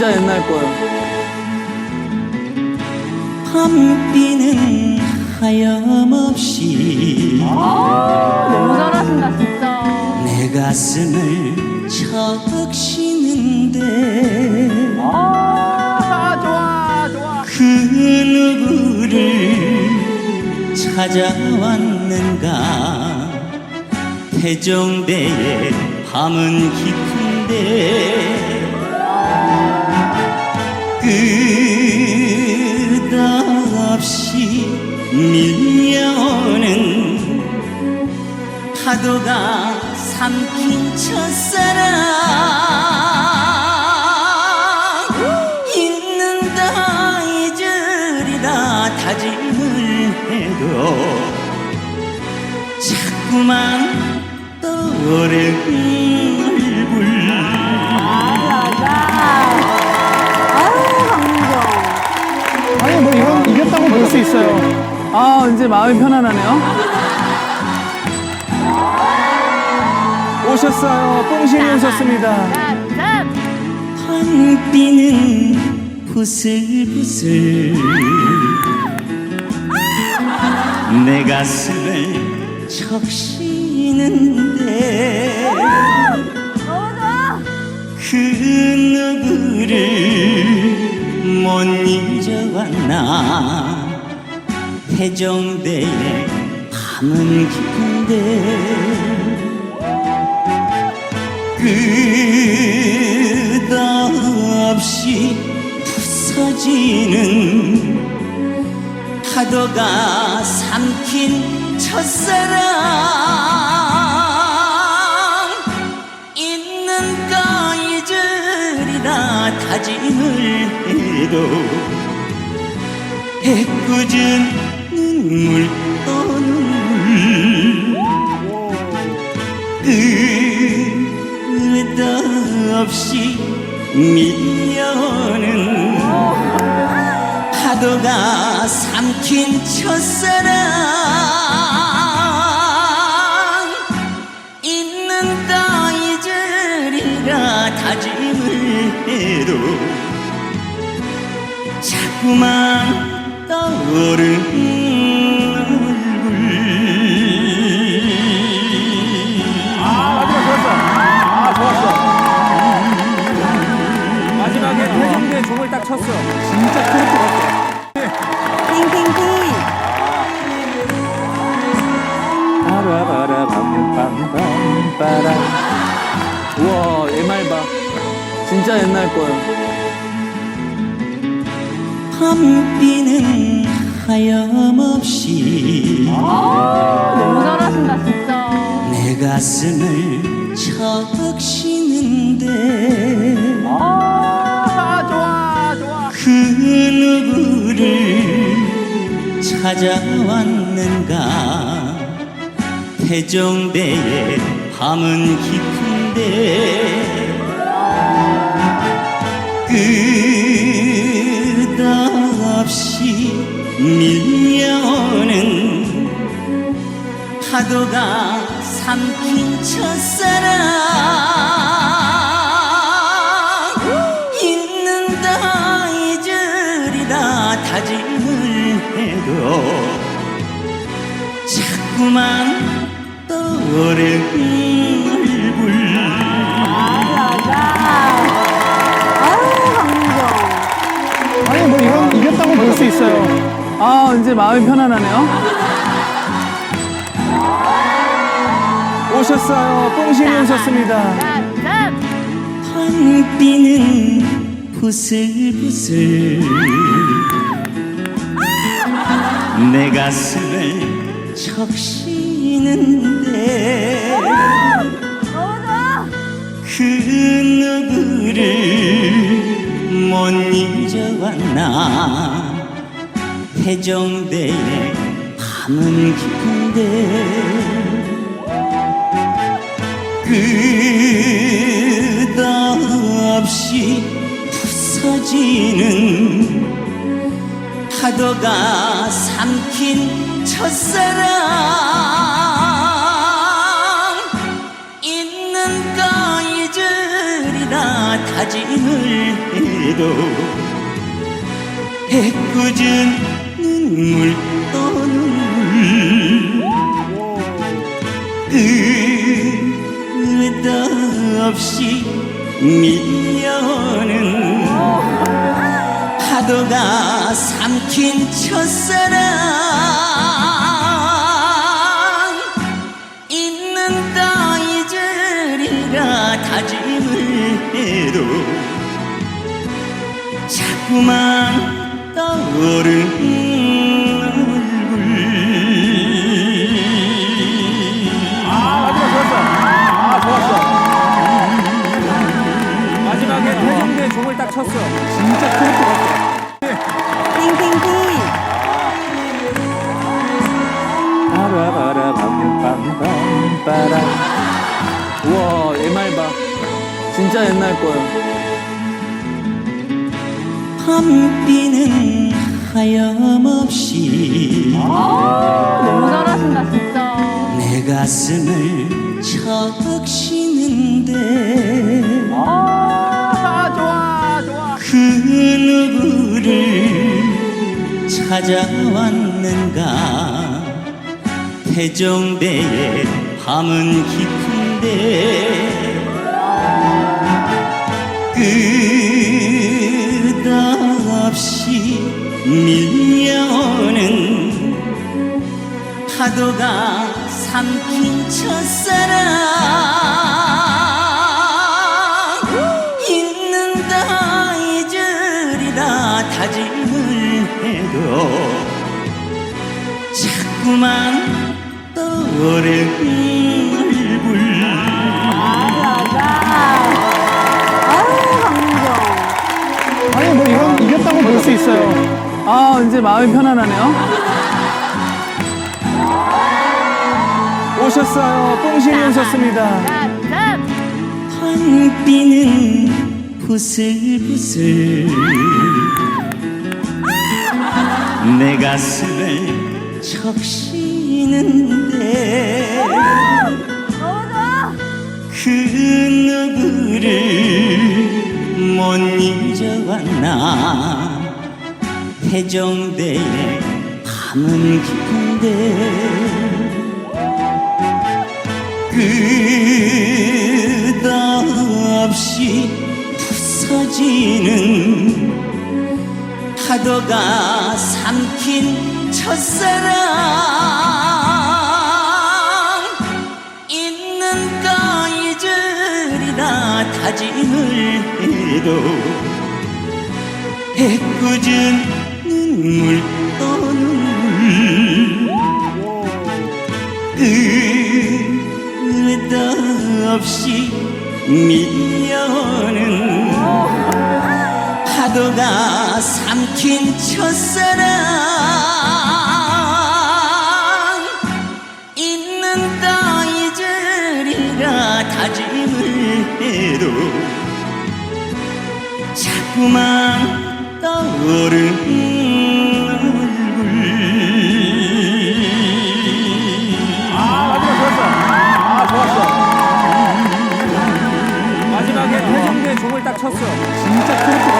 진짜 옛날 거요. 밤비는 하염없이 너무 잘하신다 진짜. 내 가슴을 적시는데 아, 좋아, 좋아. 그 누구를 찾아왔는가 태종대의 밤은 깊은데 밀려오는 파도가 삼킨 첫사랑. 있는다 잊으리라 다짐을 해도 자꾸만 떠오르는 마음이 편안하네요. 오셨어요. 뽕신이 오셨습니다. 짠. 밤비는 부슬부슬 내 가슴을 적시는데. 그 누구를 못 잊어왔나 태종대의 밤은 깊은데 끝없이 부서지는 파도가 삼킨 첫사랑. 있는가 잊으리라 다짐을 해도 애꿎은 눈물 또 눈물 끝없이 밀려오는 파도가 삼킨 첫사랑. 있는가 잊으리라 다짐을 해도 자꾸만 얼굴 아, 마지막 좋았어. 아, 좋았어. 마지막에 태종대 종을 딱 쳤어. 진짜 트로트 같아. 띵띵띵. 빠라바라 밤밤밤빠라. 우와, 옛날 봐. 진짜 옛날 거요. 밤비는 하염없이 너무 잘하신다 진짜. 내 가슴을 적시는데 아, 좋아, 좋아. 그 누구를 찾아왔는가 태종대의 밤은 깊은데 파도가 삼킨 첫사랑 있는다 잊으리라 다짐을 해도 자꾸만 강민정. 아니, 뭐 이건 이겼다고 볼 수 있어요. 아, 이제 마음이 편안하네요. 오셨어요. 뽕신이 오셨습니다. 밤비는 부슬부슬 내 가슴을 적시는데. 그 누구를 못 잊어왔나 태종대의 밤은 깊은데 끝없이 부서지는 파도가 삼킨 첫사랑. 있는가 잊으리라 다짐을 해 해도 애꿎은 눈물 또 눈물 끝없이 밀려오는 파도가 삼킨 첫사랑. 있는다 잊으리라 다짐을 해도 자꾸만 떠오르는 거예요. 밤비는 하염없이 너무 잘하신다, 진짜. 내 가슴을 적시는데 아, 좋아, 좋아. 그 누구를 찾아왔는가 태종대의 밤은 깊은데 끝없이 밀려오는 파도가 삼킨 첫사랑. 있는다 잊으리라 다짐을 해도 자꾸만 떠오르는 얼굴 있어요. 아, 이제 마음이 편안하네요. 오셨어요. 뽕신이 오셨습니다. 밤비는 부슬부슬 내 가슴을 적시는데 해종대의 밤은 깊은데 끝없이 부서지는 파도가 삼킨 첫사랑. 있는 가 잊으리라 다짐을 해도 애꿎은 눈물 또 눈물 끝없이 밀려오는 파도가 삼킨 첫사랑. 있는다 잊으리라 다짐을 해도 자꾸만 쳤어요. 진짜 트로트